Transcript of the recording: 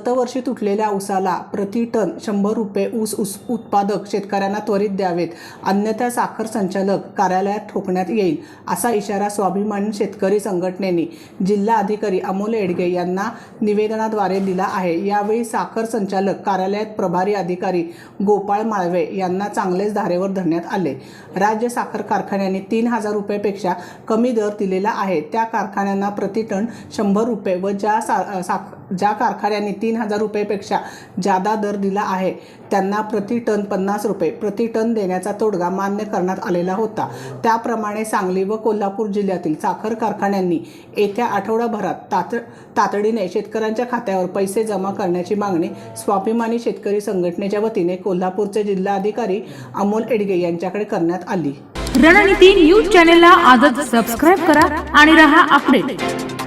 गतवर्षी तुटलेल्या ऊसाला प्रति टन शंभर रुपये ऊस उस उत्पादक शेतकऱ्यांना त्वरित द्यावेत. अन्यथा साखर संचालक कार्यालयात ठोकण्यात येईल असा इशारा स्वाभिमानी शेतकरी संघटनेने जिल्हा अधिकारी अमोल एडगे यांना निवेदनाद्वारे दिला आहे. यावेळी साखर संचालक कार्यालयात प्रभारी अधिकारी गोपाळ माळवे यांना चांगलेच धारेवर धरण्यात आले. राज्य साखर कारखान्याने तीन हजार रुपयेपेक्षा कमी दर दिलेला आहे. त्या कारखान्यांना प्रति टन शंभर रुपये व ज्या सा साख ज्या कारखान्यांनी तीन हजार रुपयेपेक्षा जादा दर दिला आहे त्यांना प्रति टन पन्नास रुपये प्रति टन देण्याचा तोडगा मान्य करण्यात आलेला होता. त्याप्रमाणे सांगली व कोल्हापूर जिल्ह्यातील साखर कारखान्यांनी येत्या आठवडाभरात तात तातडीने शेतकऱ्यांच्या खात्यावर पैसे जमा करण्याची मागणी स्वाभिमानी शेतकरी संघटनेच्या वतीने कोल्हापूरचे जिल्हाधिकारी अमोल एडगे यांच्याकडे करण्यात आली. रणनीती न्यूज चॅनेलला आजच सबस्क्राईब करा आणि रहा अपडेट